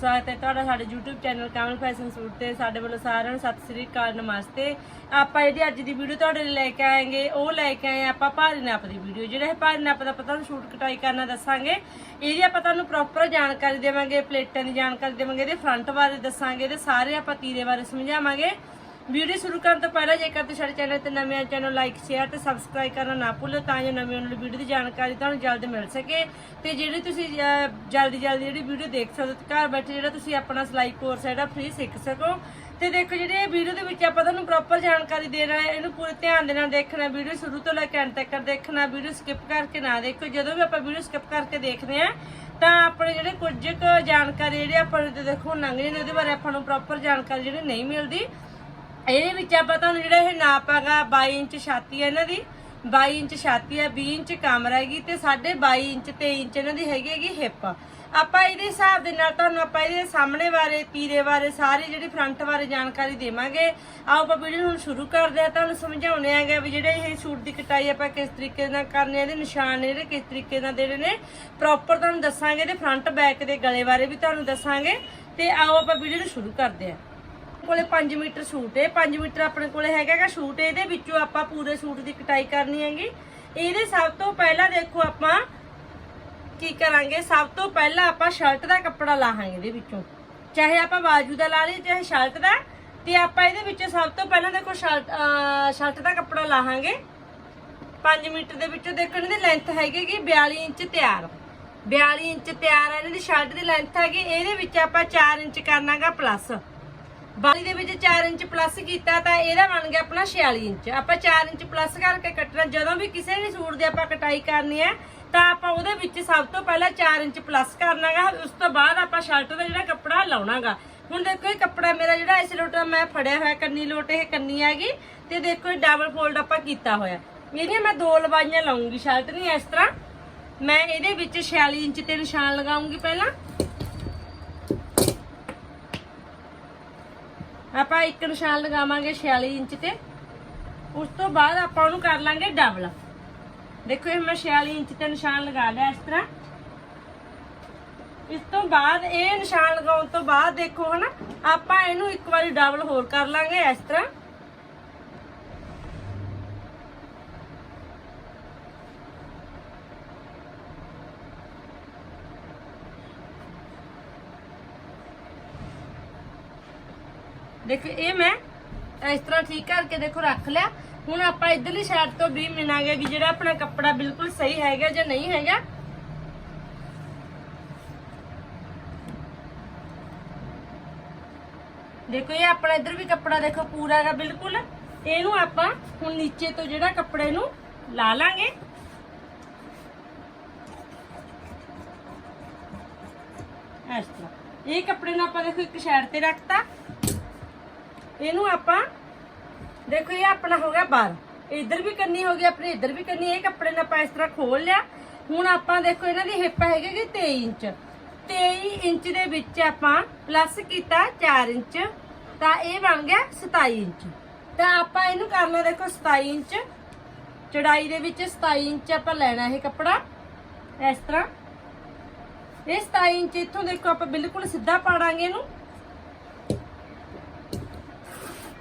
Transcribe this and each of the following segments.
ਸਵਾਗਤ ਹੈ ਤੁਹਾਡਾ ਸਾਡੇ YouTube channel Kamal fashion suit ਤੇ। ਸਾਡੇ ਵੱਲੋਂ ਸਾਰਿਆਂ ਨੂੰ ਸਤਿ ਸ੍ਰੀ ਅਕਾਲ, ਨਮਸਤੇ। ਆਪਾਂ ਜਿਹੜੀ ਅੱਜ ਦੀ ਵੀਡੀਓ ਤੁਹਾਡੇ ਲਈ ਲੈ ਕੇ ਆਏਗੇ, ਉਹ ਲੈ ਕੇ ਆਏ ਆਪਾਂ ਭਾਰੀ ਨਾਪ ਦੀ ਵੀਡੀਓ ਜਿਹੜਾ ਇਹ ਭਾਰੀ ਨਾਪ ਦਾ ਪਤਾ ਤੁਹਾਨੂੰ ਸ਼ੂਟ ਕਟਾਈ ਕਰਨਾ ਦੱਸਾਂਗੇ ਇਹਦੀ ਆਪਾਂ ਤੁਹਾਨੂੰ ਪ੍ਰੋਪਰ ਜਾਣਕਾਰੀ ਦੇਵਾਂਗੇ, ਪਲੇਟਾਂ ਦੀ ਜਾਣਕਾਰੀ ਦੇਵਾਂਗੇ, ਇਹਦੇ ਫਰੰਟ ਬਾਰੇ ਦੱਸਾਂਗੇ, ਇਹਦੇ ਸਾਰੇ ਆਪਾਂ ਤੀਰੇ ਬਾਰੇ ਸਮਝਾਵਾਂਗੇ। ਵੀਡੀਓ ਸ਼ੁਰੂ ਕਰਨ ਤੋਂ ਪਹਿਲਾਂ ਜੇਕਰ ਤੁਸੀਂ ਸਾਡੇ ਚੈਨਲ ਤੇ ਨਵੇਂ ਆਏ ਚੈਨਲ ਲਾਈਕ ਸ਼ੇਅਰ ਤੇ ਸਬਸਕ੍ਰਾਈਬ ਕਰਨਾ ਨਾ ਭੁੱਲੋ ਤਾਂ ਜੋ ਨਵੀਂ ਆਉਣ ਵਾਲੀ ਵੀਡੀਓ ਦੀ ਜਾਣਕਾਰੀ ਤੁਹਾਨੂੰ ਜਲਦ ਮਿਲ ਸਕੇ। ਤੇ ਜਿਹੜੀ ਤੁਸੀਂ ਜਲਦੀ ਜਲਦੀ ਜਿਹੜੀ ਵੀਡੀਓ ਦੇਖ ਸਕਦੇ ਹੋ ਘਰ ਬੈਠੇ ਜਿਹੜਾ ਤੁਸੀਂ ਆਪਣਾ ਸਿਲਾਈ ਕੋਰਸ ਹੈ ਜਿਹੜਾ ਫ੍ਰੀ ਸਿੱਖ ਸਕੋ। ਤੇ ਦੇਖੋ ਜਿਹੜੀ ਇਹ ਵੀਡੀਓ ਦੇ ਵਿੱਚ ਆਪਾਂ ਤੁਹਾਨੂੰ ਪ੍ਰੋਪਰ ਜਾਣਕਾਰੀ ਦੇ ਰਹੇ ਇਹਨੂੰ ਪੂਰੇ ਧਿਆਨ ਦੇ ਨਾਲ ਦੇਖਣਾ ਵੀਡੀਓ ਸ਼ੁਰੂ ਤੋਂ ਲੈ ਕੇ ਅੰਤ ਤੱਕ ਦੇਖਣਾ ਵੀਡੀਓ ਸਕਿਪ ਕਰਕੇ ਨਾ ਦੇਖੋ। ਜਦੋਂ ਵੀ ਆਪਾਂ ਵੀਡੀਓ ਸਕਿਪ ਕਰਕੇ ਦੇਖਦੇ ਹਾਂ, ਤਾਂ ਆਪਣੇ ਜਿਹੜੇ ਕੁਝ ਕੁ ਜਾਣਕਾਰੀ ਜਿਹੜੇ ਆਪਾਂ ਨੂੰ ਦੇਖੋ ਲੰਘ ਜਾਂਦੀ ਉਹਦੇ ਬਾਰੇ ਆਪਾਂ ਨੂੰ ਪ੍ਰੋਪਰ ਜਾਣਕਾਰੀ ਜਿਹੜੀ ਨਹੀਂ ਮਿਲਦੀ। ਇਹਦੇ ਵਿੱਚ ਆਪਾਂ ਤੁਹਾਨੂੰ ਜਿਹੜਾ ਇਹ ਨਾਪ ਹੈਗਾ 22 ਇੰਚ ਛਾਤੀ ਹੈ ਇਹਨਾਂ ਦੀ 22 ਇੰਚ ਛਾਤੀ ਹੈ 20 ਇੰਚ ਕਮਰ ਹੈਗੀ ਤੇ 22 ਇੰਚ 23 ਇੰਚ ਇਹਨਾਂ ਦੀ ਹੈਗੀ ਹੈਗੀ ਹਿੱਪ। ਆਪਾਂ ਇਹਦੇ ਹਿਸਾਬ ਦੇ ਨਾਲ ਤੁਹਾਨੂੰ ਆਪਾਂ ਇਹਦੇ ਸਾਹਮਣੇ ਬਾਰੇ, ਤੀਰੇ ਬਾਰੇ, ਸਾਰੀ ਜਿਹੜੀ ਫਰੰਟ ਬਾਰੇ ਜਾਣਕਾਰੀ ਦੇਵਾਂਗੇ। ਆਓ ਆਪਾਂ ਵੀਡੀਓ ਨੂੰ ਸ਼ੁਰੂ ਕਰਦੇ ਹਾਂ, ਤੁਹਾਨੂੰ ਸਮਝਾਉਣੇ ਆਂਗੇ ਵੀ ਜਿਹੜੇ ਇਹ ਸੂਟ ਦੀ ਕਟਾਈ ਆਪਾਂ ਕਿਸ ਤਰੀਕੇ ਨਾਲ ਕਰਨੇ ਆ ਇਹਦੇ ਨਿਸ਼ਾਨ ਨੇ ਜਿਹੜੇ ਕਿਸ ਤਰੀਕੇ ਨਾਲ ਦੇਣੇ ਨੇ ਪ੍ਰੋਪਰ ਤੁਹਾਨੂੰ ਦੱਸਾਂਗੇ ਇਹਦੇ ਫਰੰਟ ਬੈਕ ਦੇ ਗਲੇ ਬਾਰੇ ਵੀ ਤੁਹਾਨੂੰ ਦੱਸਾਂਗੇ। ਤੇ ਆਓ ਆਪਾਂ ਵੀਡੀਓ ਨੂੰ ਸ਼ੁਰੂ ਕਰਦੇ ਹਾਂ। ਕੋਲੇ 5 ਮੀਟਰ ਸੂਟ ਹੈ। 5 ਮੀਟਰ ਆਪਣੇ ਕੋਲੇ ਹੈਗਾਗਾ ਸੂਟ। ਇਹਦੇ ਵਿੱਚੋਂ ਆਪਾਂ ਪੂਰੇ ਸੂਟ ਦੀ ਕਟਾਈ ਕਰਨੀ ਹੈਗੀ। ਇਹਦੇ ਸਭ ਤੋਂ ਪਹਿਲਾਂ ਦੇਖੋ ਆਪਾਂ ਕੀ ਕਰਾਂਗੇ? ਸਭ ਤੋਂ ਪਹਿਲਾਂ ਆਪਾਂ ਸ਼ਰਟ ਦਾ ਕੱਪੜਾ ਲਾਹਾਂਗੇ ਇਹਦੇ ਵਿੱਚੋਂ। ਚਾਹੇ ਆਪਾਂ ਬਾਜੂ ਦਾ ਲਾ ਲਈਏ, ਚਾਹੇ ਸ਼ਰਟ ਦਾ। ਤੇ ਆਪਾਂ ਇਹਦੇ ਵਿੱਚ ਸਭ ਤੋਂ ਪਹਿਲਾਂ ਦੇਖੋ ਸ਼ਰਟ ਸ਼ਰਟ ਦਾ ਕੱਪੜਾ ਲਾਹਾਂਗੇ। 5 ਮੀਟਰ ਦੇ ਵਿੱਚੋਂ ਦੇਖੋ ਇਹਨਾਂ ਦੀ ਲੈਂਥ ਹੈਗੀ ਕਿ 42 ਇੰਚ ਤਿਆਰ। 42 ਇੰਚ ਤਿਆਰ ਹੈ ਇਹਨਾਂ ਦੀ ਸ਼ਰਟ ਦੀ ਲੈਂਥ ਹੈਗੀ। ਇਹਦੇ ਵਿੱਚ ਆਪਾਂ 4 ਇੰਚ ਕਰਨਾਗਾ ਪਲੱਸ ਬਾਲੀ ਦੇ ਵਿੱਚ 4 ਇੰਚ ਪਲੱਸ ਕੀਤਾ ਤਾਂ ਇਹਦਾ ਬਣ ਗਿਆ ਆਪਣਾ 46 ਇੰਚ। ਆਪਾਂ 4 ਇੰਚ ਪਲੱਸ ਕਰਕੇ ਕੱਟਣਾ, ਜਦੋਂ ਵੀ ਕਿਸੇ ਵੀ ਸੂਟ ਦੀ ਆਪਾਂ ਕਟਾਈ ਕਰਨੀ ਹੈ, ਤਾਂ ਆਪਾਂ ਉਹਦੇ ਵਿੱਚ ਸਭ ਤੋਂ ਪਹਿਲਾਂ 4 ਇੰਚ ਪਲੱਸ ਕਰਨਾਗਾ, ਉਸ ਤੋਂ ਬਾਅਦ ਆਪਾਂ ਸ਼ਰਟ ਦਾ ਜਿਹੜਾ ਕੱਪੜਾ ਲਾਉਣਾਗਾ। ਹੁਣ ਦੇਖੋ ਇਹ ਕੱਪੜਾ ਮੇਰਾ ਜਿਹੜਾ ਇਸ ਲੋਟ ਮੈਂ ਫੜਿਆ ਹੋਇਆ, ਕੰਨੀ ਲੋਟ ਇਹ ਕੰਨੀ ਹੈਗੀ, ਤੇ ਦੇਖੋ ਇਹ ਡਬਲ ਫੋਲਡ ਆਪਾਂ ਕੀਤਾ ਹੋਇਆ। ਇਹਦੀਆਂ ਮੈਂ ਦੋ ਲਵਾਈਆਂ ਲਾਉਂਗੀ ਸ਼ਰਟ ਨਹੀਂ ਇਸ ਤਰ੍ਹਾਂ। ਮੈਂ ਇਹਦੇ ਵਿੱਚ 46 ਇੰਚ ਤੇ ਨਿਸ਼ਾਨ ਲਗਾਉਂਗੀ ਪਹਿਲਾਂ। ਆਪਾਂ ਇੱਕ ਨਿਸ਼ਾਨ ਲਗਾਵਾਂਗੇ 46 ਇੰਚ ਤੇ। ਉਸ ਤੋਂ ਬਾਅਦ ਆਪਾਂ ਉਹਨੂੰ ਕਰ ਲਾਂਗੇ ਡਬਲ ਦੇਖੋ ਇਹ ਮੈਂ 46 ਇੰਚ ਤੇ ਨਿਸ਼ਾਨ ਲਗਾ ਲਿਆ ਇਸ ਤਰ੍ਹਾਂ। ਇਸ ਤੋਂ ਬਾਅਦ ਇਹ ਨਿਸ਼ਾਨ ਲਗਾਉਣ ਤੋਂ ਬਾਅਦ ਦੇਖੋ ਹਨਾ, ਆਪਾਂ ਇਹਨੂੰ ਇੱਕ ਵਾਰੀ ਡਬਲ ਹੋਰ ਕਰ ਲਾਂਗੇ ਇਸ ਤਰ੍ਹਾਂ। ਦੇਖੋ, ਇਹ ਮੈਂ ਇਸ ਤਰ੍ਹਾਂ ਠੀਕ ਕਰਕੇ ਦੇਖੋ ਰੱਖ ਲਿਆ। ਹੁਣ ਆਪਾਂ ਇਧਰਲੀ ਸਾਈਡ ਤੋਂ ਵੀ ਮਿਣਾਂਗੇ ਕਿ ਜਿਹੜਾ ਆਪਣਾ ਕੱਪੜਾ ਬਿਲਕੁਲ ਸਹੀ ਹੈਗਾ ਜਾਂ ਨਹੀਂ ਹੈਗਾ। ਦੇਖੋ, ਇਹ ਆਪਣਾ ਇਧਰ ਵੀ ਕੱਪੜਾ ਦੇਖੋ ਪੂਰਾ ਹੈਗਾ ਬਿਲਕੁਲ। ਇਹਨੂੰ ਆਪਾਂ ਹੁਣ ਨੀਚੇ ਤੋਂ ਜਿਹੜਾ ਕੱਪੜੇ ਨੂੰ ਲਾ ਲਾਂਗੇ। ਇਸ ਤਰ੍ਹਾਂ। ਇਹ ਕੱਪੜੇ ਨੂੰ ਆਪਾਂ ਦੇਖੋ ਇੱਕ ਸਾਈਡ ਤੇ ਰੱਖਤਾ। ਇਹਨੂੰ ਆਪਾਂ, ਦੇਖੋ ਇਹ ਆਪਣਾ ਹੋ ਗਿਆ 12 ਇੱਧਰ ਵੀ ਕੰਨੀ ਹੋ ਗਈ, ਆਪਣੀ ਇੱਧਰ ਵੀ ਕੰਨੀ। ਇਹ ਕੱਪੜੇ ਨੂੰ ਆਪਾਂ ਇਸ ਤਰ੍ਹਾਂ ਖੋਲ ਲਿਆ। ਹੁਣ ਆਪਾਂ ਦੇਖੋ ਇਹਨਾਂ ਦੀ ਹਿੱਪ ਹੈਗੀ ਕਿ 23 ਇੰਚ। 23 ਇੰਚ ਦੇ ਵਿੱਚ ਆਪਾਂ ਪਲੱਸ ਕੀਤਾ 4 ਇੰਚ, ਤਾਂ ਇਹ ਬਣ ਗਿਆ 27 ਇੰਚ। ਤਾਂ ਆਪਾਂ ਇਹਨੂੰ ਕਰਨਾ ਦੇਖੋ 27 ਇੰਚ। ਚੜਾਈ ਦੇ ਵਿੱਚ 27 ਇੰਚ ਆਪਾਂ ਲੈਣਾ ਇਹ ਕੱਪੜਾ। ਇਸ ਤਰ੍ਹਾਂ। ਇਹ 27 ਇੰਚ ਇੱਥੋਂ ਦੇਖੋ ਆਪਾਂ ਬਿਲਕੁਲ ਸਿੱਧਾ ਪਾੜਾਂਗੇ ਇਹਨੂੰ।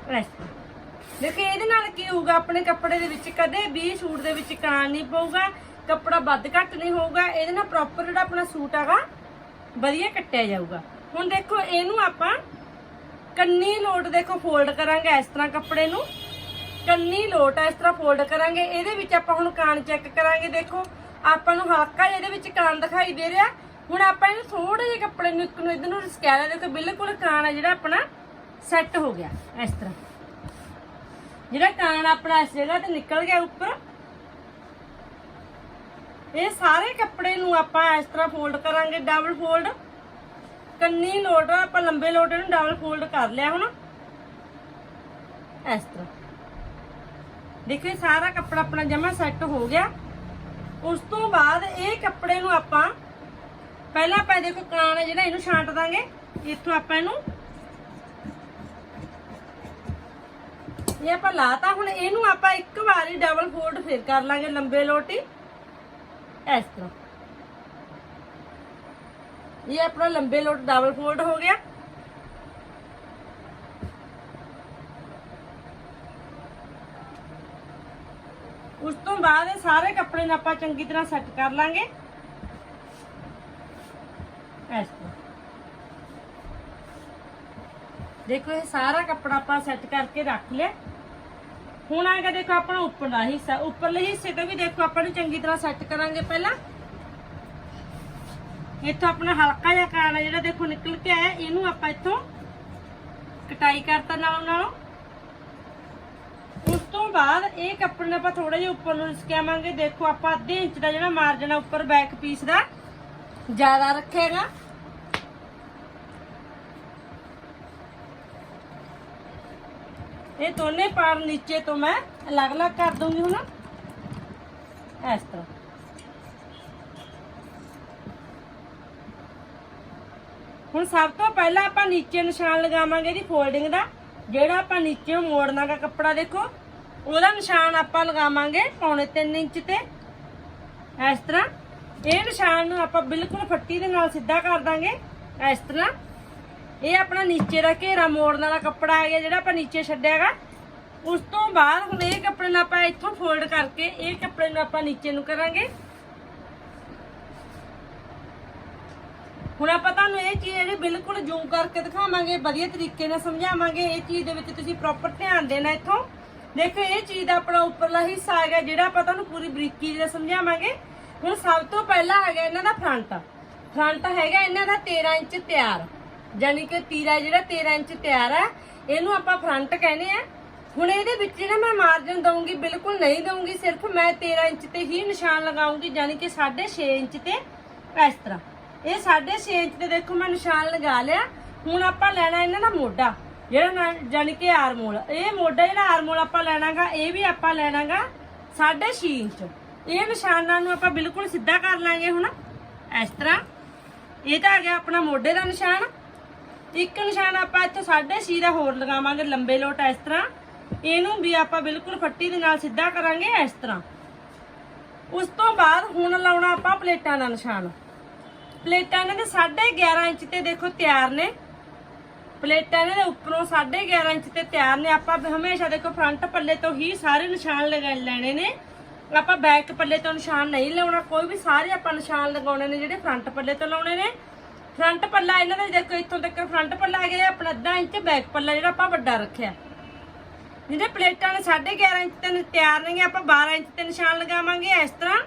ਇਸ ਦੇਖੋ, ਇਹਦੇ ਨਾਲ ਕੀ ਹੋਊਗਾ? ਆਪਣੇ ਕੱਪੜੇ ਦੇ ਵਿੱਚ ਕਦੇ ਵੀ ਸੂਟ ਦੇ ਵਿੱਚ ਕਾਂ ਨਹੀਂ ਪਊਗਾ। ਕੱਪੜਾ ਵੱਧ ਘੱਟ ਨਹੀਂ ਹੋਊਗਾ। ਇਹਦੇ ਨਾਲ ਪ੍ਰੋਪਰ ਜਿਹੜਾ ਆਪਣਾ ਸੂਟ ਹੈਗਾ, ਵਧੀਆ ਕੱਟਿਆ ਜਾਊਗਾ। ਹੁਣ ਦੇਖੋ, ਇਹਨੂੰ ਆਪਾਂ ਕੰਨੀ ਲੋਟ ਦੇਖੋ ਫੋਲਡ ਕਰਾਂਗੇ ਇਸ ਤਰ੍ਹਾਂ ਕੱਪੜੇ ਨੂੰ। ਕੰਨੀ ਲੋਟ ਇਸ ਤਰ੍ਹਾਂ ਫੋਲਡ ਕਰਾਂਗੇ। ਇਹਦੇ ਵਿੱਚ ਆਪਾਂ ਹੁਣ ਕਾਨ ਚੈੱਕ ਕਰਾਂਗੇ, ਦੇਖੋ। ਆਪਾਂ ਨੂੰ ਹਲਕਾ ਇਹਦੇ ਵਿੱਚ ਕਾਨ ਦਿਖਾਈ ਦੇ ਰਿਹਾ। ਹੁਣ ਆਪਾਂ ਇਹਨੂੰ ਥੋੜੇ ਜਿਹੇ ਕੱਪੜੇ ਨੂੰ, ਇੱਕ ਨੂੰ ਇਧਰ ਨੂੰ ਰਸਕਿਆ ਦੇਖੋ, ਬਿਲਕੁਲ ਕਾਨ ਹੈ ਜਿਹੜਾ ਆਪਣਾ। ਸੈੱਟ ਹੋ ਗਿਆ ਇਸ ਤਰ੍ਹਾਂ। ਜਿਹੜਾ ਕਾਨ ਆਪਣਾ ਇਸ ਜਗ੍ਹਾ ਤੇ ਨਿਕਲ ਗਿਆ ਉੱਪਰ, ਇਹ ਸਾਰੇ ਕੱਪੜੇ ਨੂੰ ਆਪਾਂ ਇਸ ਤਰ੍ਹਾਂ ਫੋਲਡ ਕਰਾਂਗੇ ਡਬਲ ਫੋਲਡ ਕੰਨੀ ਲੋਟ ਆਪਾਂ ਲੰਬੇ ਲੋਟ ਨੂੰ ਡਬਲ ਫੋਲਡ ਕਰ ਲਿਆ ਹੁਣ। ਇਸ ਤਰ੍ਹਾਂ। ਦੇਖੋ, ਇਹ ਸਾਰਾ ਕੱਪੜਾ ਆਪਣਾ ਜਮਾ ਸੈੱਟ ਹੋ ਗਿਆ। ਉਸ ਤੋਂ ਬਾਅਦ ਇਹ ਕੱਪੜੇ ਨੂੰ ਆਪਾਂ, ਪਹਿਲਾਂ ਆਪਾਂ ਦੇਖੋ, ਕਾਨ ਹੈ ਜਿਹੜਾ, ਇਹਨੂੰ ਛਾਂਟ ਦਾਂਗੇ। ਇੱਥੋਂ ਆਪਾਂ ਇਹਨੂੰ ਇਹ ਆਪਾਂ ਲਾਤਾ, ਹੁਣ ਇਹਨੂੰ ਆਪਾਂ ਇੱਕ ਵਾਰੀ ਡਬਲ ਫੋਲਡ ਫਿਰ ਕਰ ਲਾਂਗੇ ਲੰਬੇ ਲੋਟੀ। ਇਸ ਤਰ੍ਹਾਂ। ਇਹ ਆਪਣਾ ਲੰਬੇ ਲੋਟ ਡਬਲ ਫੋਲਡ ਹੋ ਗਿਆ। ਉਸ ਤੋਂ ਬਾਅਦ ਇਹ ਸਾਰੇ ਕੱਪੜੇ ਨੂੰ ਆਪਾਂ ਚੰਗੀ ਤਰ੍ਹਾਂ ਸੈੱਟ ਕਰ ਲਾਂਗੇ। ਇਸ ਤਰ੍ਹਾਂ। ਦੇਖੋ, ਇਹ ਸਾਰਾ ਕੱਪੜਾ ਆਪਾਂ ਸੈੱਟ ਕਰਕੇ ਰੱਖ ਲਿਆ। ਹੁਣ ਆਗਾ ਦੇਖੋ ਆਪਣਾ ਉੱਪਰਲਾ ਹਿੱਸਾ। ਉੱਪਰਲੇ ਹਿੱਸੇ ਤੋਂ ਵੀ ਦੇਖੋ ਆਪਾਂ ਨੂੰ ਚੰਗੀ ਤਰ੍ਹਾਂ ਸੈੱਟ ਕਰਾਂਗੇ ਪਹਿਲਾਂ। ਇੱਥੋਂ ਆਪਣਾ ਹਲਕਾ ਜਿਹਾ ਕਾਣਾ ਜਿਹੜਾ ਦੇਖੋ ਨਿਕਲ ਕੇ ਆਇਆ, ਇਹਨੂੰ ਆਪਾਂ ਇੱਥੋਂ ਕਟਾਈ ਕਰਤਾ ਨਾਲੋਂ ਨਾਲੋਂ। ਉਸ ਤੋਂ ਬਾਅਦ ਇਹ ਕੱਪੜੇ ਨੂੰ ਆਪਾਂ ਥੋੜਾ ਜਿਹਾ ਉੱਪਰ ਨੂੰ ਲਿਸਕਾਵਾਂਗੇ ਦੇਖੋ ਆਪਾਂ ਅੱਧੇ ਇੰਚ ਦਾ ਜਿਹੜਾ ਮਾਰਜਨ ਆ, ਉੱਪਰ ਬੈਕ ਪੀਸ ਦਾ ਜ਼ਿਆਦਾ ਰੱਖੇਗਾ। ਇਹ ਦੋਨੇ ਪਾਰ ਨੀਚੇ ਤੋਂ ਮੈਂ ਅਲੱਗ-ਅਲੱਗ ਕਰ ਦੂੰਗੀ ਹੁਣ। ਇਸ ਤਰ੍ਹਾਂ। ਹੁਣ ਸਭ ਤੋਂ ਪਹਿਲਾਂ ਆਪਾਂ ਨੀਚੇ ਨਿਸ਼ਾਨ ਲਗਾਵਾਂਗੇ ਇਹਦੀ ਫੋਲਡਿੰਗ ਦਾ। ਜਿਹੜਾ ਆਪਾਂ ਨੀਚੇ ਮੋੜਨਾ ਦਾ ਕੱਪੜਾ ਦੇਖੋ। ਉਹਦਾ ਨਿਸ਼ਾਨ ਆਪਾਂ ਲਗਾਵਾਂਗੇ ਪੌਣੇ 3 ਇੰਚ ਤੇ। ਇਸ ਤਰ੍ਹਾਂ। ਇਹ ਨਿਸ਼ਾਨ ਨੂੰ ਆਪਾਂ ਬਿਲਕੁਲ ਫੱਟੀ ਦੇ ਨਾਲ ਸਿੱਧਾ ਕਰ ਦਾਂਗੇ। ਇਸ ਤਰ੍ਹਾਂ। ਇਹ ਆਪਣਾ ਨੀਚੇ ਦਾ ਘੇਰਾ ਮੋੜਨ ਵਾਲਾ ਕੱਪੜਾ ਹੈਗਾ ਜਿਹੜਾ ਆਪਾਂ ਨੀਚੇ ਛੱਡਿਆਗਾ। ਉਸ ਤੋਂ ਬਾਅਦ ਹੁਣ ਇਹ ਕੱਪੜੇ ਨੂੰ ਆਪਾਂ ਇੱਥੋਂ ਫੋਲਡ ਕਰਕੇ ਇਹ ਕੱਪੜੇ ਨੂੰ ਆਪਾਂ ਨੀਚੇ ਨੂੰ ਕਰਾਂਗੇ। ਹੁਣ ਆਪਾਂ ਤੁਹਾਨੂੰ ਇਹ ਚੀਜ਼ ਜਿਹੜੀ ਬਿਲਕੁਲ ਜ਼ੂਮ ਕਰਕੇ ਦਿਖਾਵਾਂਗੇ, ਵਧੀਆ ਤਰੀਕੇ ਨਾਲ ਸਮਝਾਵਾਂਗੇ, ਇਹ ਚੀਜ਼ ਦੇ ਵਿੱਚ ਤੁਸੀਂ ਪ੍ਰੋਪਰ ਧਿਆਨ ਦੇਣਾ ਇੱਥੋਂ। ਦੇਖੋ, ਇਹ ਚੀਜ਼ ਦਾ ਆਪਣਾ ਉੱਪਰਲਾ ਹਿੱਸਾ ਹੈਗਾ ਜਿਹੜਾ ਆਪਾਂ ਤੁਹਾਨੂੰ ਪੂਰੀ ਬਰੀਕੀ ਨਾਲ ਸਮਝਾਵਾਂਗੇ। ਹੁਣ ਸਭ ਤੋਂ ਪਹਿਲਾਂ ਹੈਗਾ ਇਹਨਾਂ ਦਾ ਫਰੰਟ ਫਰੰਟ ਹੈਗਾ ਇਹਨਾਂ ਦਾ 13 ਇੰਚ ਤਿਆਰ। ਯਾਨੀ ਕਿ ਤੀਰਾ ਜਿਹੜਾ 13 ਇੰਚ ਤਿਆਰ ਆ, ਇਹਨੂੰ ਆਪਾਂ ਫਰੰਟ ਕਹਿੰਦੇ ਆ। ਹੁਣ ਇਹਦੇ ਵਿੱਚ ਜਿਹੜਾ ਮੈਂ ਮਾਰਜਨ ਦਊਂਗੀ, ਬਿਲਕੁਲ ਨਹੀਂ ਦਊਂਗੀ, ਸਿਰਫ ਮੈਂ 13 ਇੰਚ ਤੇ ਹੀ ਨਿਸ਼ਾਨ ਲਗਾਉਂਗੀ ਯਾਨੀ ਕਿ 6.5 ਇੰਚ ਤੇ ਇਸ ਤਰ੍ਹਾਂ। ਇਹ 6.5 ਇੰਚ ਤੇ ਦੇਖੋ ਮੈਂ ਨਿਸ਼ਾਨ ਲਗਾ ਲਿਆ। ਹੁਣ ਆਪਾਂ ਲੈਣਾ ਇਹਨਾਂ ਦਾ ਮੋਢਾ, ਜਿਹੜਾ ਨਾ- ਯਾਨੀ ਕਿ ਆਰਮੋਲ ਇਹ ਮੋਢਾ ਜਿਹੜਾ ਆਰਮੋਲ ਆਪਾਂ ਲੈਣਾਗਾ, ਇਹ ਵੀ ਆਪਾਂ ਲੈਣਾਗਾ 6.5 ਇੰਚ। ਇਹ ਨਿਸ਼ਾਨਾਂ ਨੂੰ ਆਪਾਂ ਬਿਲਕੁਲ ਸਿੱਧਾ ਕਰ ਲਾਂਗੇ ਹੁਣ, ਇਸ ਤਰ੍ਹਾਂ। ਇਹ ਤਾਂ ਆ ਗਿਆ ਆਪਣਾ ਮੋਢੇ ਦਾ ਨਿਸ਼ਾਨ। ਇੱਕ ਨਿਸ਼ਾਨ ਆਪਾਂ ਇੱਥੇ 6.5 ਦਾ ਹੋਰ ਲਗਾਵਾਂਗੇ ਲੰਬੇ ਲੋਟ ਇਸ ਤਰ੍ਹਾਂ। ਇਹਨੂੰ ਵੀ ਆਪਾਂ ਬਿਲਕੁਲ ਫੱਟੀ ਦੇ ਨਾਲ ਸਿੱਧਾ ਕਰਾਂਗੇ ਇਸ ਤਰ੍ਹਾਂ। ਉਸ ਤੋਂ ਬਾਅਦ ਹੁਣ ਲਾਉਣਾ ਆਪਾਂ ਪਲੇਟਾਂ ਦਾ ਨਿਸ਼ਾਨ। ਪਲੇਟਾਂ ਇਹਨਾਂ ਦੇ 11.5 ਇੰਚ ਤੇ ਦੇਖੋ ਤਿਆਰ ਨੇ। ਪਲੇਟਾਂ ਇਹਨਾਂ ਦੇ ਉੱਪਰੋਂ 11.5 ਇੰਚ ਤੇ ਤਿਆਰ ਨੇ। ਆਪਾਂ ਹਮੇਸ਼ਾ ਦੇਖੋ ਫਰੰਟ ਪੱਲੇ ਤੋਂ ਹੀ ਸਾਰੇ ਨਿਸ਼ਾਨ ਲਗਾ ਲੈਣੇ ਨੇ। ਆਪਾਂ ਬੈਕ ਪੱਲੇ ਤੋਂ ਨਿਸ਼ਾਨ ਨਹੀਂ ਲਾਉਣਾ। ਕੋਈ ਵੀ ਸਾਰੇ ਆਪਾਂ ਨਿਸ਼ਾਨ ਲਗਾਉਣੇ ਨੇ ਜਿਹੜੇ ਫਰੰਟ ਪੱਲੇ ਤੋਂ ਲਾਉਣੇ ਨੇ। ਫਰੰਟ ਪੱਲਾ ਇਹਨਾਂ ਦਾ ਦੇਖੋ, ਇੱਥੋਂ ਤੱਕ ਫਰੰਟ ਪੱਲਾ ਆ ਗਿਆ ਆਪਣਾ ਅੱਧਾ ਇੰਚ, ਬੈਕ ਪੱਲਾ ਜਿਹੜਾ ਆਪਾਂ ਵੱਡਾ ਰੱਖਿਆ। ਜਿਹੜੇ ਪਲੇਟਾਂ ਨੇ 11.5 ਇੰਚ ਤੇ ਤਿਆਰ ਨਹੀਂ ਆਪਾਂ 12 ਇੰਚ ਤੇ ਨਿਸ਼ਾਨ ਲਗਾਵਾਂਗੇ। ਇਸ ਤਰ੍ਹਾਂ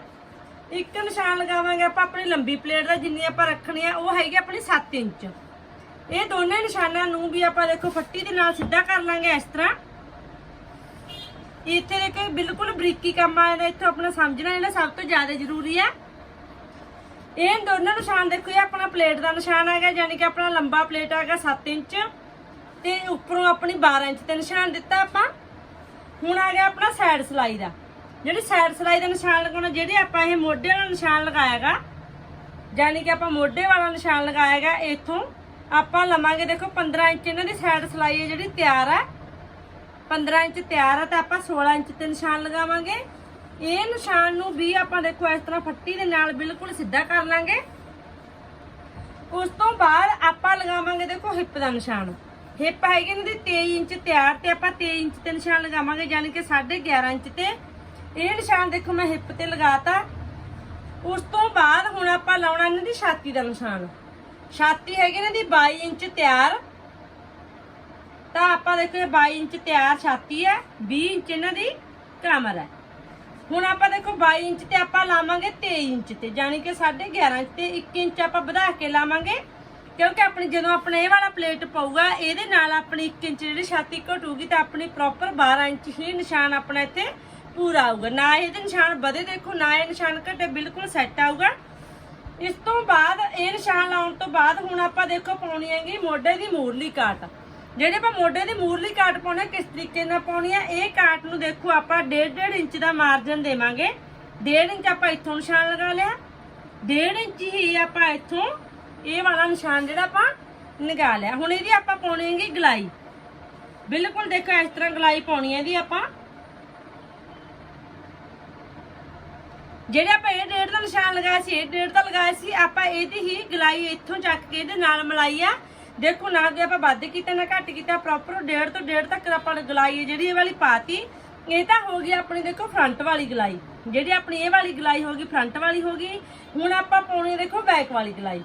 ਇੱਕ ਨਿਸ਼ਾਨ ਲਗਾਵਾਂਗੇ, ਆਪਾਂ ਆਪਣੀ ਲੰਬੀ ਪਲੇਟ ਦਾ ਜਿੰਨੀ ਆਪਾਂ ਰੱਖਣੀ ਆ ਉਹ ਹੈਗੀ ਆਪਣੀ 7 ਇੰਚ। ਇਹ ਦੋਨੇ ਨਿਸ਼ਾਨਾਂ ਨੂੰ ਵੀ ਆਪਾਂ ਦੇਖੋ, ਫੱਟੀ ਦੇ ਨਾਲ ਸਿੱਧਾ ਕਰ ਲਾਂਗੇ ਇਸ ਤਰ੍ਹਾਂ। ਇੱਥੇ ਦੇਖੋ ਬਿਲਕੁਲ ਬਰੀਕੀ ਕੰਮ ਆਇਆ ਦਾ ਇੱਥੋਂ ਆਪਣਾ ਸਮਝਣਾ ਜਿਹੜਾ ਸਭ ਤੋਂ ਜ਼ਿਆਦਾ ਜ਼ਰੂਰੀ ਹੈ। ਇਹ ਦੋਨੋਂ ਨਿਸ਼ਾਨ ਦੇਖੋ, ਇਹ ਆਪਣਾ ਪਲੇਟ ਦਾ ਨਿਸ਼ਾਨ ਹੈਗਾ, ਯਾਨੀ ਕਿ ਆਪਣਾ ਲੰਬਾ ਪਲੇਟ ਹੈਗਾ 7 ਇੰਚ ਤੇ ਉੱਪਰੋਂ ਆਪਣੀ 12 ਇੰਚ ਤੇ ਨਿਸ਼ਾਨ ਦਿੱਤਾ ਆਪਾਂ। ਹੁਣ ਆ ਗਿਆ ਆਪਣਾ ਸਾਈਡ ਸਲਾਈ ਦਾ। ਜਿਹੜੀ ਸਾਈਡ ਸਲਾਈ ਦਾ ਨਿਸ਼ਾਨ ਲਗਾਉਣਾ, ਜਿਹੜੇ ਆਪਾਂ ਇਹ ਮੋਢੇ ਵਾਲਾ ਨਿਸ਼ਾਨ ਲਗਾਇਆਗਾ, ਯਾਨੀ ਕਿ ਆਪਾਂ ਮੋਢੇ ਵਾਲਾ ਨਿਸ਼ਾਨ ਲਗਾਇਆਗਾ, ਇੱਥੋਂ ਆਪਾਂ ਲਵਾਂਗੇ ਦੇਖੋ 15 ਇੰਚ ਇਹਨਾਂ ਦੀ ਸਾਈਡ ਸਲਾਈ ਹੈ ਜਿਹੜੀ ਤਿਆਰ ਹੈ। 15 ਇੰਚ ਤਿਆਰ ਹੈ ਤਾਂ ਆਪਾਂ 16 ਇੰਚ ਤੇ ਨਿਸ਼ਾਨ ਲਗਾਵਾਂਗੇ। ਇਹ ਨਿਸ਼ਾਨ ਨੂੰ ਵੀ ਆਪਾਂ ਦੇਖੋ ਇਸ ਤਰ੍ਹਾਂ ਫੱਟੀ ਦੇ ਨਾਲ ਬਿਲਕੁਲ ਸਿੱਧਾ ਕਰ ਲਾਂਗੇ। ਉਸ ਤੋਂ ਬਾਅਦ ਆਪਾਂ ਲਗਾਵਾਂਗੇ ਦੇਖੋ ਹਿੱਪ ਦਾ ਨਿਸ਼ਾਨ। ਹਿੱਪ ਹੈਗੇ ਇਹਨਾਂ ਦੀ 23 ਇੰਚ ਤਿਆਰ ਤੇ ਆਪਾਂ 23 ਇੰਚ ਤੇ ਨਿਸ਼ਾਨ ਲਗਾਵਾਂਗੇ, ਯਾਨੀ ਕਿ 11.5 ਇੰਚ ਤੇ। ਇਹ ਨਿਸ਼ਾਨ ਦੇਖੋ ਮੈਂ ਹਿੱਪ ਤੇ ਲਗਾਤਾ। ਉਸ ਤੋਂ ਬਾਅਦ ਹੁਣ ਆਪਾਂ ਲਾਉਣਾ ਇਹਨਾਂ ਦੀ ਛਾਤੀ ਦਾ ਨਿਸ਼ਾਨ। ਛਾਤੀ ਹੈਗੀ ਇਹਨਾਂ ਦੀ 22 ਇੰਚ ਤਿਆਰ। ਤਾਂ ਆਪਾਂ ਦੇਖੋ ਇਹ 22 ਇੰਚ ਤਿਆਰ ਛਾਤੀ ਹੈ 20 ਇੰਚ ਇਹਨਾਂ ਦੀ ਕਮਰ ਹੈ। ਹੁਣ ਆਪਾਂ ਦੇਖੋ 22 ਇੰਚ ਤੇ ਆਪਾਂ ਲਾਵਾਂਗੇ 23 ਇੰਚ ਤੇ ਯਾਨੀ ਕਿ 11.5 ਇੰਚ ਤੇ 1 ਇੰਚ ਆਪਾਂ ਵਧਾ ਕੇ ਲਾਵਾਂਗੇ। ਕਿਉਂਕਿ ਆਪਣੀ ਜਦੋਂ ਆਪਣਾ ਇਹ ਵਾਲਾ ਪਲੇਟ ਪਊਗਾ, ਇਹਦੇ ਨਾਲ ਆਪਣੀ 1 ਇੰਚ ਜਿਹੜੀ ਛਾਤੀ ਘਟੂਗੀ ਤਾਂ ਆਪਣੀ ਪ੍ਰੋਪਰ 12 ਇੰਚ ਹੀ ਨਿਸ਼ਾਨ ਆਪਣਾ ਇੱਥੇ ਪੂਰਾ ਆਊਗਾ। ਨਾ ਇਹਦੇ ਨਿਸ਼ਾਨ ਵਧੇ ਦੇਖੋ, ਨਾ ਇਹ ਨਿਸ਼ਾਨ ਘਟੇ, ਬਿਲਕੁਲ ਸੈੱਟ ਆਊਗਾ। ਇਸ ਤੋਂ ਬਾਅਦ ਇਹ ਨਿਸ਼ਾਨ ਲਾਉਣ ਤੋਂ ਬਾਅਦ ਹੁਣ ਆਪਾਂ ਦੇਖੋ ਪਾਉਣੀ ਹੈਗੀ ਮੋਢੇ ਦੀ ਮੋਰਲੀ ਕਾਟ ਜਿਹੜੇ ਆਪਾਂ ਮੋਢੇ ਦੀ ਮੂਰਲੀ ਕਾਟ ਪਾਉਣਾ ਕਿਸ ਤਰੀਕੇ ਨਾਲ ਪਾਉਣੀ ਹੈ ਇਹ ਕਾਟ ਨੂੰ ਦੇਖੋ ਆਪਾਂ 1.5 ਇੰਚ ਦਾ ਮਾਰਜਨ ਦੇਵਾਂਗੇ। 1.5 ਇੰਚ ਆਪਾਂ ਇੱਥੋਂ ਨਿਸ਼ਾਨ ਲਗਾ ਲਿਆ। 1.5 ਇੰਚ ਹੀ ਆਪਾਂ ਇੱਥੋਂ ਇਹ ਵਾਲਾ ਨਿਸ਼ਾਨ ਜਿਹੜਾ ਆਪਾਂ ਲਗਾ ਲਿਆ। ਹੁਣ ਇਹਦੀ ਆਪਾਂ ਪਾਉਣੀ ਹੈਗੀ ਗਲਾਈ। ਬਿਲਕੁਲ ਦੇਖੋ ਇਸ ਤਰ੍ਹਾਂ ਗਲਾਈ ਪਾਉਣੀ ਹੈ ਇਹਦੀ ਆਪਾਂ। ਜਿਹੜੇ ਆਪਾਂ ਇਹ ਡੇਢ ਦਾ ਨਿਸ਼ਾਨ ਲਗਾਇਆ ਸੀ, ਇਹ ਡੇਢ ਦਾ ਲਗਾਇਆ ਸੀ, ਆਪਾਂ ਇਹਦੀ ਹੀ ਗਲਾਈ ਇੱਥੋਂ ਚੱਕ ਕੇ ਇਹਦੇ ਨਾਲ ਮਲਾਈ ਆ। ਦੇਖੋ ਨਾ ਜੇ ਆਪਾਂ ਵੱਧ ਕੀਤਾ ਨਾ ਘੱਟ ਕੀਤਾ ਪ੍ਰੋਪਰ ਡੇਢ ਤੋਂ ਡੇਢ ਤੱਕ ਆਪਾਂ ਗਲਾਈ ਜਿਹੜੀ ਇਹ ਵਾਲੀ ਪਾਤੀ, ਇਹ ਤਾਂ ਹੋ ਗਈ ਆਪਣੀ ਦੇਖੋ ਫਰੰਟ ਵਾਲੀ ਗਲਾਈ। ਜਿਹੜੀ ਆਪਣੀ ਇਹ ਵਾਲੀ ਗਲਾਈ ਹੋ ਗਈ ਫਰੰਟ ਵਾਲੀ ਹੋ ਗਈ, ਹੁਣ ਆਪਾਂ ਪਾਉਣੀ ਦੇਖੋ ਬੈਕ ਵਾਲੀ ਗਲਾਈ।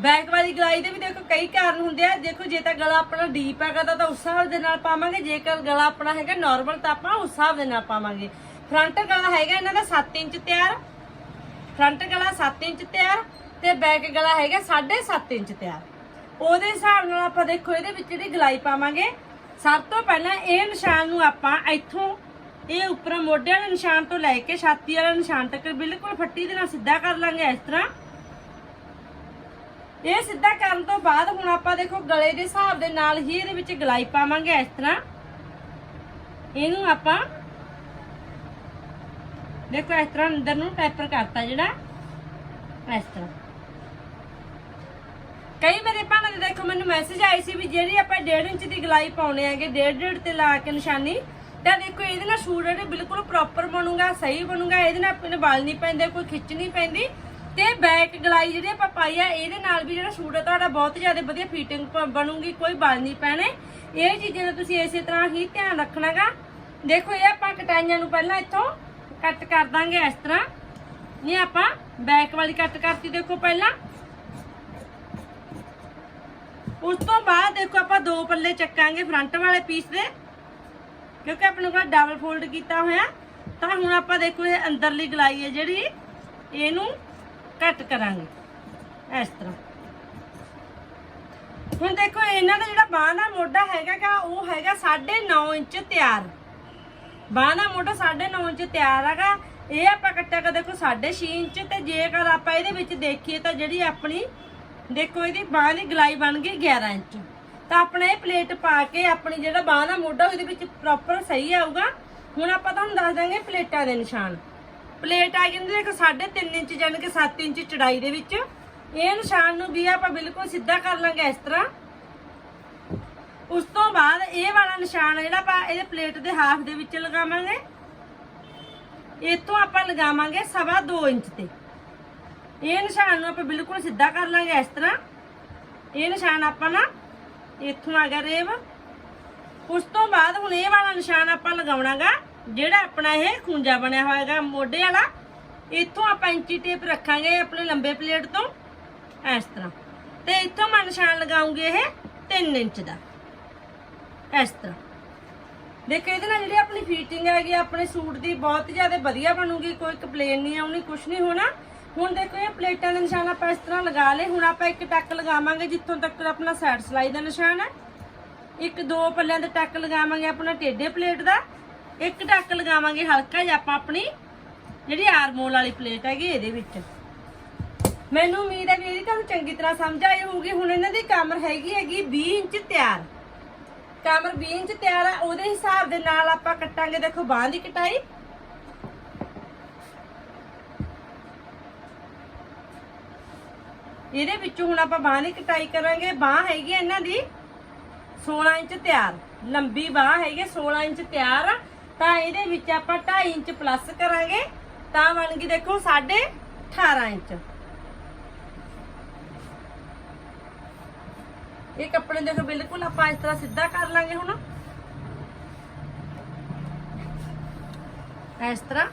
ਬੈਕ ਵਾਲੀ ਗਲਾਈ ਦੇ ਵੀ ਦੇਖੋ ਕਈ ਕਾਰਨ ਹੁੰਦੇ ਆ। ਦੇਖੋ ਜੇ ਤਾਂ ਗਲਾ ਆਪਣਾ ਡੀਪ ਹੈਗਾ ਤਾਂ ਤਾਂ ਉਸ ਹਿਸਾਬ ਦੇ ਨਾਲ ਪਾਵਾਂਗੇ, ਜੇਕਰ ਗਲਾ ਆਪਣਾ ਹੈਗਾ ਨਾਰਮਲ ਤਾਂ ਆਪਾਂ ਉਸ ਹਿਸਾਬ ਦੇ ਨਾਲ ਪਾਵਾਂਗੇ। ਫਰੰਟ ਗਲਾ ਹੈਗਾ ਇਹਨਾਂ ਦਾ 7 ਇੰਚ ਤਿਆਰ ਫਰੰਟ ਗਲਾ 7 ਇੰਚ ਤਿਆਰ ਤੇ ਬੈਕ ਗਲਾ ਹੈਗਾ 7.5 ਇੰਚ ਤਿਆਰ। ਉਹਦੇ ਹਿਸਾਬ ਨਾਲ ਆਪਾਂ ਦੇਖੋ, ਇਹਦੇ ਵਿੱਚ ਜਿਹੜੀ ਗਲਾਈ ਪਾਵਾਂਗੇ, ਸਭ ਤੋਂ ਪਹਿਲਾਂ ਇਹ ਨਿਸ਼ਾਨ ਨੂੰ ਆਪਾਂ ਇੱਥੋਂ ਇਹ ਉੱਪਰ ਮੋਢੇ ਵਾਲੇ ਨਿਸ਼ਾਨ ਤੋਂ ਲੈ ਕੇ ਛਾਤੀ ਵਾਲੇ ਨਿਸ਼ਾਨ ਤੱਕ ਬਿਲਕੁਲ ਫੱਟੀ ਦੇ ਨਾਲ ਸਿੱਧਾ ਕਰ ਲਾਂਗੇ ਇਸ ਤਰ੍ਹਾਂ। ਇਹ ਸਿੱਧਾ ਕਰਨ ਤੋਂ ਬਾਅਦ ਹੁਣ ਆਪਾਂ ਦੇਖੋ, ਗਲੇ ਦੇ ਹਿਸਾਬ ਦੇ ਨਾਲ ਹੀ ਇਹਦੇ ਵਿੱਚ ਗਲਾਈ ਪਾਵਾਂਗੇ ਇਸ ਤਰ੍ਹਾਂ। ਇਹਨੂੰ ਆਪਾਂ ਦੇਖੋ, ਇਸ ਤਰ੍ਹਾਂ ਅੰਦਰ ਨੂੰ ਟੈਪਰ ਕਰਤਾ ਜਿਹੜਾ, ਇਸ ਤਰ੍ਹਾਂ। ਕਈ ਮੇਰੇ ਭੈਣਾਂ ਦੇ ਦੇਖੋ, ਮੈਨੂੰ ਮੈਸੇਜ ਆਈ ਸੀ ਵੀ ਜਿਹੜੀ ਆਪਾਂ 1.5 ਇੰਚ ਦੀ ਗਲਾਈ ਪਾਉਣੇ ਆਗੇ 1.5 ਤੇ ਲਾ ਕੇ ਨਿਸ਼ਾਨੀ, ਤਾਂ ਦੇਖੋ ਇਹਦੇ ਨਾਲ ਸ਼ੂਟ ਜਿਹੜੇ ਬਿਲਕੁਲ ਪ੍ਰੋਪਰ ਬਣੂਗਾ, ਸਹੀ ਬਣੂਗਾ, ਇਹਦੇ ਨਾਲ ਆਪਣੇ ਵਾਲ ਨਹੀਂ ਪੈਂਦੇ, ਕੋਈ ਖਿੱਚ ਨਹੀਂ ਪੈਂਦੀ, ਤੇ ਬੈਕ ਗਲਾਈ ਜਿਹੜੀ ਆਪਾਂ ਪਾਈ ਆ, ਇਹਦੇ ਨਾਲ ਵੀ ਜਿਹੜਾ ਸ਼ੂਟ ਹੈ ਤੁਹਾਡਾ ਬਹੁਤ ਜ਼ਿਆਦਾ ਵਧੀਆ ਫਿਟਿੰਗ ਬਣੂਗੀ, ਕੋਈ ਵਾਲ ਨਹੀਂ ਪੈਣੇ। ਇਹ ਚੀਜ਼ਾਂ ਦਾ ਤੁਸੀਂ ਇਸੇ ਤਰ੍ਹਾਂ ਹੀ ਧਿਆਨ ਰੱਖਣਾਗਾ। ਦੇਖੋ, ਇਹ ਆਪਾਂ ਕਟਾਈਆਂ ਨੂੰ ਪਹਿਲਾਂ ਇੱਥੋਂ ਕੱਟ ਕਰ ਦਾਂਗੇ ਇਸ ਤਰ੍ਹਾਂ। ਇਹ ਆਪਾਂ ਬੈਕ ਵਾਲੀ ਕੱਟ ਕਰਤੀ, ਦੇਖੋ ਪਹਿਲਾਂ। ਉਸ ਤੋਂ ਬਾਅਦ ਦੇਖੋ ਆਪਾਂ ਦੋ ਪੱਲੇ ਚੱਕਾਂਗੇ ਫਰੰਟ ਵਾਲੇ ਪੀਸ ਦੇ, ਕਿਉਂਕਿ ਆਪਣੇ ਕੋਲ ਡਬਲ ਫੋਲਡ ਕੀਤਾ ਹੋਇਆ। ਤਾਂ ਹੁਣ ਆਪਾਂ ਦੇਖੋ ਇਹ ਅੰਦਰਲੀ ਗਲਾਈ ਹੈ ਜਿਹੜੀ, ਇਹਨੂੰ ਕੱਟ ਕਰਾਂਗੇ ਇਸ ਤਰ੍ਹਾਂ। ਹੁਣ ਦੇਖੋ ਇਹਨਾਂ ਦਾ ਜਿਹੜਾ ਬਾਹ ਦਾ ਮੋਢਾ ਹੈਗਾ ਉਹ ਹੈਗਾ 9.5 ਇੰਚ ਤਿਆਰ। ਬਾਹ ਦਾ ਮੋਢਾ 9.5 ਇੰਚ ਤਿਆਰ ਹੈਗਾ। ਇਹ ਆਪਾਂ ਕੱਟਿਆ ਕਾ ਦੇਖੋ 6.5 ਇੰਚ ਤੇ ਜੇਕਰ ਆਪਾਂ ਇਹਦੇ ਵਿੱਚ ਦੇਖੀਏ ਤਾਂ ਜਿਹੜੀ ਆਪਣੀ ਦੇਖੋ, ਇਹਦੀ ਬਾਹ ਦੀ ਗਲਾਈ ਬਣ ਗਈ 11 ਇੰਚ। ਤਾਂ ਆਪਣਾ ਇਹ ਪਲੇਟ ਪਾ ਕੇ ਆਪਣੀ ਜਿਹੜਾ ਬਾਹ ਦਾ ਮੋਢਾ, ਉਹਦੇ ਵਿੱਚ ਪ੍ਰੋਪਰ ਸਹੀ ਆਊਗਾ। ਹੁਣ ਆਪਾਂ ਤੁਹਾਨੂੰ ਦੱਸ ਦਾਂਗੇ ਪਲੇਟਾਂ ਦੇ ਨਿਸ਼ਾਨ। ਪਲੇਟ ਆ ਜਾਂਦੀ ਦੇਖੋ 3.5 ਇੰਚ ਜਾਨ ਕਿ 7 ਇੰਚ ਚੜਾਈ ਦੇ ਵਿੱਚ। ਇਹ ਨਿਸ਼ਾਨ ਨੂੰ ਵੀ ਆਪਾਂ ਬਿਲਕੁਲ ਸਿੱਧਾ ਕਰ ਲਾਂਗੇ ਇਸ ਤਰ੍ਹਾਂ। ਉਸ ਤੋਂ ਬਾਅਦ ਇਹ ਵਾਲਾ ਨਿਸ਼ਾਨ ਜਿਹੜਾ ਆਪਾਂ ਇਹਦੇ ਪਲੇਟ ਦੇ ਹਾਫ ਦੇ ਵਿੱਚ ਲਗਾਵਾਂਗੇ। ਇੱਥੋਂ ਆਪਾਂ ਲਗਾਵਾਂਗੇ ਸਵਾ 2 ਇੰਚ ਤੇ। ਇਹ ਨਿਸ਼ਾਨ ਨੂੰ ਆਪਾਂ ਬਿਲਕੁਲ ਸਿੱਧਾ ਕਰ ਲਾਂਗੇ ਇਸ ਤਰ੍ਹਾਂ। ਇਹ ਨਿਸ਼ਾਨ ਆਪਾਂ ਨਾ ਇੱਥੋਂ ਆ ਗਿਆ ਰੇਵ। ਉਸ ਤੋਂ ਬਾਅਦ ਹੁਣ ਇਹ ਵਾਲਾ ਨਿਸ਼ਾਨ ਆਪਾਂ ਲਗਾਉਣਾਗਾ, ਜਿਹੜਾ ਆਪਣਾ ਇਹ ਖੂੰਜਾ ਬਣਿਆ ਹੋਇਆਗਾ, ਮੋਢੇ ਵਾਲਾ। ਇੱਥੋਂ ਆਪਾਂ ਇੰਚੀ ਟੇਪ ਰੱਖਾਂਗੇ ਆਪਣੇ ਲੰਬੇ ਪਲੇਟ ਤੋਂ, ਇਸ ਤਰ੍ਹਾਂ। ਤੇ ਇੱਥੋਂ ਮੈਂ ਨਿਸ਼ਾਨ ਲਗਾਉਂਗੀ ਇਹ 3 ਇੰਚ ਦਾ। ਇਸ ਤਰ੍ਹਾਂ। ਦੇਖੋ, ਇਹਦੇ ਨਾਲ ਜਿਹੜੀ ਆਪਣੀ ਫਿਟਿੰਗ ਹੈਗੀ, ਆਪਣੇ ਸੂਟ ਦੀ ਬਹੁਤ ਜ਼ਿਆਦਾ ਵਧੀਆ ਬਣੂਗੀ, ਕੋਈ ਕੰਪਲੇਨ ਨਹੀਂ ਆਉਣੀ ਕੁਝ ਨਹੀਂ ਹੋਣਾ। ਹੁਣ ਦੇਖੋ ਇਹ ਪਲੇਟਾਂ ਦੇ ਨਿਸ਼ਾਨ ਆਪਾਂ ਇਸ ਤਰ੍ਹਾਂ ਲਗਾ ਲਏ। ਹੁਣ ਆਪਾਂ ਇੱਕ ਟੱਕ ਲਗਾਵਾਂਗੇ ਜਿੱਥੋਂ ਤੱਕ ਆਪਣਾ ਸਾਈਡ ਸਲਾਈ ਦਾ ਨਿਸ਼ਾਨ ਹੈ। ਇੱਕ, ਦੋ ਪੱਲਿਆਂ ਦੇ ਟੱਕ ਲਗਾਵਾਂਗੇ ਆਪਣਾ ਟੇਢੇ ਪਲੇਟ ਦਾ। ਇੱਕ ਟੱਕ ਲਗਾਵਾਂਗੇ ਹਲਕਾ ਜਿਹਾ ਆਪਾਂ ਆਪਣੀ ਜਿਹੜੀ ਆਰਮੋਲ ਵਾਲੀ ਪਲੇਟ ਹੈਗੀ ਇਹਦੇ ਵਿੱਚ। ਮੈਨੂੰ ਉਮੀਦ ਹੈ ਵੀ ਇਹਦੀ ਤੁਹਾਨੂੰ ਚੰਗੀ ਤਰ੍ਹਾਂ ਸਮਝ ਆਈ ਹੋਊਗੀ। ਹੁਣ ਇਹਨਾਂ ਦੀ ਕਮਰ ਹੈਗੀ ਹੈਗੀ 20 ਇੰਚ ਤਿਆਰ। ਕਮਰ 20 ਇੰਚ ਤਿਆਰ ਹੈ ਉਹਦੇ ਹਿਸਾਬ ਦੇ ਨਾਲ ਆਪਾਂ ਕੱਟਾਂਗੇ ਦੇਖੋ ਬਾਹਾਂ ਦੀ ਕਟਾਈ। ਇਹਦੇ ਵਿੱਚੋਂ ਹੁਣ ਆਪਾਂ ਬਾਹਾਂ ਦੀ ਕਟਾਈ ਕਰਾਂਗੇ। ਬਾਹ ਹੈਗੀ ਇਹਨਾਂ ਦੀ 16 ਇੰਚ ਤਿਆਰ। ਲੰਬੀ ਬਾਹ ਹੈਗੀ 16 ਇੰਚ ਤਿਆਰ। ਤਾਂ ਇਹਦੇ ਵਿੱਚ ਆਪਾਂ 2.5 ਇੰਚ ਪਲੱਸ ਕਰਾਂਗੇ। ਤਾਂ ਬਣ ਗਈ ਦੇਖੋ 18.5 ਇੰਚ। ਇਹ ਕੱਪੜੇ ਦੇਖੋ ਬਿਲਕੁਲ ਆਪਾਂ ਇਸ ਤਰ੍ਹਾਂ ਸਿੱਧਾ ਕਰ ਲਾਂਗੇ ਹੁਣ। ਇਸ ਤਰ੍ਹਾਂ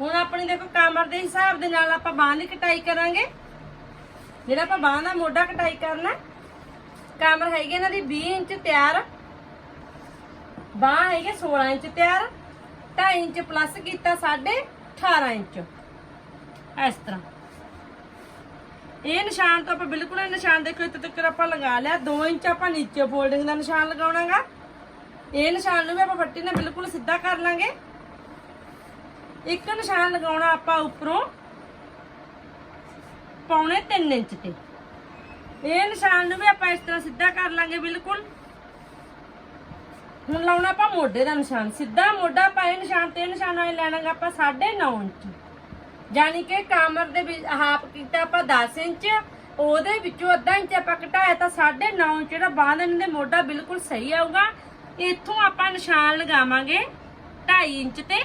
ਹੁਣ ਆਪਣੀ ਦੇਖੋ ਕਮਰ ਦੇ ਹਿਸਾਬ ਦੇ ਨਾਲ ਆਪਾਂ ਬਾਹਾਂ ਦੀ ਕਟਾਈ ਕਰਾਂਗੇ। ਜਿਹੜਾ ਆਪਾਂ ਬਾਹਾਂ ਦਾ ਮੋਢਾ ਕਟਾਈ ਕਰਨਾ, ਕਮਰ ਹੈਗੀ ਇਹਨਾਂ ਦੀ 20 ਇੰਚ ਤਿਆਰ, ਬਾਹ ਹੈਗੇ 16 ਇੰਚ ਤਿਆਰ 2.5 ਇੰਚ ਪਲੱਸ ਕੀਤਾ 18.5 ਇੰਚ। ਇਸ ਤਰ੍ਹਾਂ। ਇਹ ਨਿਸ਼ਾਨ ਤਾਂ ਆਪਾਂ ਬਿਲਕੁਲ ਇਹ ਨਿਸ਼ਾਨ ਦੇਖੋ, ਇੱਥੇ ਤੱਕ ਆਪਾਂ ਲਗਾ ਲਿਆ। 2 ਇੰਚ ਆਪਾਂ ਨੀਚੇ ਫੋਲਡਿੰਗ ਦਾ ਨਿਸ਼ਾਨ ਲਗਾਉਣਾਗਾ। ਇਹ ਨਿਸ਼ਾਨ ਨੂੰ ਵੀ ਆਪਾਂ ਫੱਟੀ ਨਾਲ ਬਿਲਕੁਲ ਸਿੱਧਾ ਕਰ ਲਾਂਗੇ। ਇੱਕ ਨਿਸ਼ਾਨ ਲਗਾਉਣਾ ਆਪਾਂ ਉੱਪਰੋਂ ਪੌਣੇ 3 ਇੰਚ ਤੇ। ਇਹ ਨਿਸ਼ਾਨ ਨੂੰ ਵੀ ਆਪਾਂ ਇਸ ਤਰ੍ਹਾਂ ਸਿੱਧਾ ਕਰ ਲਾਂਗੇ ਬਿਲਕੁਲ। ਹੁਣ ਲਾਉਣਾ ਆਪਾਂ ਮੋਢੇ ਦਾ ਨਿਸ਼ਾਨ। ਸਿੱਧਾ ਮੋਢਾ ਪਾਏ ਨਿਸ਼ਾਨ ਤੇ ਨਿਸ਼ਾਨ ਨਾਲ ਲੈਣਾਗਾ ਆਪਾਂ 9.5 ਇੰਚ। ਯਾਨੀ ਕਿ ਕਾਮਰ ਦੇ ਵਿੱਚ ਹਾਫ ਕੀਤਾ ਆਪਾਂ 10 ਇੰਚ, ਉਹਦੇ ਵਿੱਚੋਂ ਅੱਧਾ ਇੰਚ ਆਪਾਂ ਘਟਾਇਆ ਤਾਂ 9.5 ਇੰਚ। ਜਿਹੜਾ ਬਾਂਹ ਦੇਣ ਦੇ ਮੋਢਾ ਬਿਲਕੁਲ ਸਹੀ ਆਊਗਾ। ਇੱਥੋਂ ਆਪਾਂ ਨਿਸ਼ਾਨ ਲਗਾਵਾਂਗੇ 2.5 ਇੰਚ ਤੇ।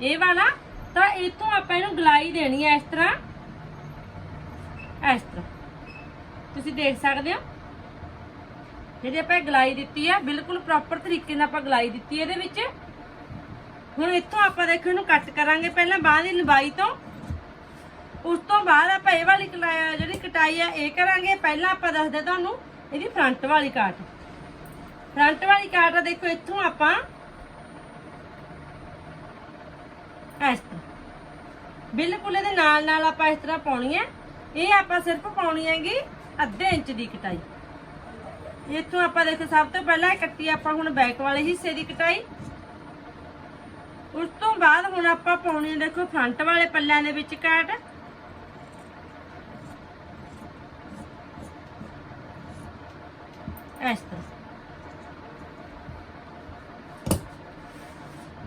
ਇਹ ਵਾਲਾ, ਤਾਂ ਇੱਥੋਂ ਆਪਾਂ ਇਹਨੂੰ ਗਲਾਈ ਦੇਣੀ ਹੈ ਇਸ ਤਰ੍ਹਾਂ। ਇਸ ਤਰ੍ਹਾਂ। ਤੁਸੀਂ ਦੇਖ ਸਕਦੇ ਹੋ? ਜਿਹੜੀ ਆਪਾਂ ਗਲਾਈ ਦਿੱਤੀ ਹੈ, ਬਿਲਕੁਲ ਪ੍ਰੋਪਰ ਤਰੀਕੇ ਨਾਲ ਆਪਾਂ ਗਲਾਈ ਦਿੱਤੀ ਇਹਦੇ ਵਿੱਚ। ਹੁਣ ਇੱਥੋਂ ਆਪਾਂ ਦੇਖੋ ਇਹਨੂੰ ਕੱਟ ਕਰਾਂਗੇ ਪਹਿਲਾਂ ਬਾਹ ਦੀ ਲੰਬਾਈ ਤੋਂ। ਉਸ ਤੋਂ ਬਾਅਦ ਆਪਾਂ ਇਹ ਵਾਲੀ ਕਲਾ- ਜਿਹੜੀ ਕਟਾਈ ਆ ਇਹ ਕਰਾਂਗੇ। ਪਹਿਲਾਂ ਆਪਾਂ ਦੱਸਦੇ ਤੁਹਾਨੂੰ, ਇਹਦੀ ਫਰੰਟ ਵਾਲੀ ਕਾਟ ਫਰੰਟ ਵਾਲੀ ਕਾਟ ਆ ਦੇਖੋ, ਇੱਥੋਂ ਆਪਾਂ ਇਸ ਤਰ੍ਹਾਂ। ਬਿਲਕੁਲ ਇਹਦੇ ਨਾਲ ਨਾਲ ਆਪਾਂ ਇਸ ਤਰ੍ਹਾਂ ਪਾਉਣੀ ਹੈ। ਇਹ ਆਪਾਂ ਸਿਰਫ ਪਾਉਣੀ ਹੈਗੀ ਅੱਧੇ ਇੰਚ ਦੀ ਕਟਾਈ। ਇੱਥੋਂ ਆਪਾਂ ਦੇਖੋ, ਸਭ ਤੋਂ ਪਹਿਲਾਂ ਕੱਟੀ ਆਪਾਂ ਹੁਣ ਬੈਕ ਵਾਲੇ ਹਿੱਸੇ ਦੀ ਕਟਾਈ। ਉਸ ਤੋਂ ਬਾਅਦ ਹੁਣ ਆਪਾਂ ਪਾਉਣੀ ਹੈ, ਦੇਖੋ, ਫਰੰਟ ਵਾਲੇ ਪੱਲਿਆਂ ਦੇ ਵਿੱਚ ਕਾਟ ਇਸ ਤਰ੍ਹਾਂ।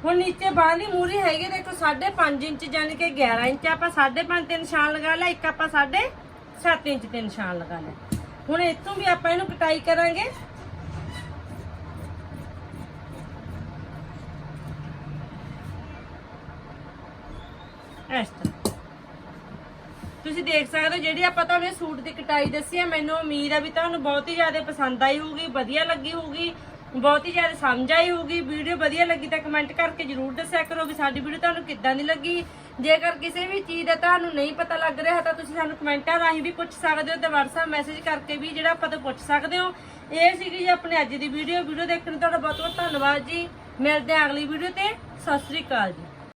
ਹੁਣ ਨੀਚੇ ਬਾਂਹ ਦੀ ਮੂਰੀ ਹੈਗੀ ਦੇਖੋ 5.5 ਇੰਚ ਯਾਨੀ ਕਿ 11 ਇੰਚ ਆਪਾਂ 5.5 ਤੇ ਨਿਸ਼ਾਨ ਲਗਾ ਲਿਆ, ਇੱਕ ਆਪਾਂ 7.5 ਇੰਚ ਤੇ ਨਿਸ਼ਾਨ ਲਗਾ ਲਿਆ। ਹੁਣ ਇੱਥੋਂ ਵੀ ਆਪਾਂ ਇਹਨੂੰ ਕਟਾਈ ਕਰਾਂਗੇ। ਇਸ ਤਰ੍ਹਾਂ। ਤੁਸੀਂ ਦੇਖ ਸਕਦੇ ਹੋ, ਜਿਹੜੀ ਆਪਾਂ ਤੁਹਾਨੂੰ ਸੂਟ ਦੀ ਕਟਾਈ ਦੱਸੀ ਆ, ਮੈਨੂੰ ਉਮੀਦ ਆ ਵੀ ਤੁਹਾਨੂੰ ਬਹੁਤ ਹੀ ਜ਼ਿਆਦਾ ਪਸੰਦ ਆਈ ਹੋਊਗੀ, ਵਧੀਆ ਲੱਗੀ ਹੋਊਗੀ। ਬਹੁਤ ਹੀ ਜ਼ਿਆਦਾ ਸਮਝ ਆਈ ਹੋਊਗੀ। ਵੀਡੀਓ ਵਧੀਆ ਲੱਗੀ ਤਾਂ ਕਮੈਂਟ ਕਰਕੇ ਜਰੂਰ ਦੱਸਿਆ ਕਰੋ ਵੀ ਸਾਡੀ ਵੀਡੀਓ ਤੁਹਾਨੂੰ ਕਿੱਦਾਂ ਦੀ ਲੱਗੀ। ਜੇਕਰ ਕਿਸੇ ਵੀ ਚੀਜ਼ ਦਾ ਤੁਹਾਨੂੰ ਨਹੀਂ ਪਤਾ ਲੱਗ ਰਿਹਾ ਤਾਂ ਤੁਸੀਂ ਸਾਨੂੰ ਕਮੈਂਟਾਂ ਰਾਹੀਂ ਵੀ ਪੁੱਛ ਸਕਦੇ ਹੋ ਤੇ WhatsApp ਮੈਸੇਜ ਕਰਕੇ ਵੀ ਜਿਹੜਾ ਆਪਾਂ ਤੋਂ ਪੁੱਛ ਸਕਦੇ ਹੋ। ਇਹ ਸੀਗੀ ਜੀ ਆਪਣੇ ਅੱਜ ਦੀ ਵੀਡੀਓ। ਵੀਡੀਓ ਦੇਖਣ ਲਈ ਤੁਹਾਡਾ ਬਹੁਤ ਬਹੁਤ ਧੰਨਵਾਦ ਜੀ। ਮਿਲਦੇ ਹਾਂ ਅਗਲੀ ਵੀਡੀਓ ਤੇ। ਸਤਿ ਸ੍ਰੀ ਅਕਾਲ ਜੀ।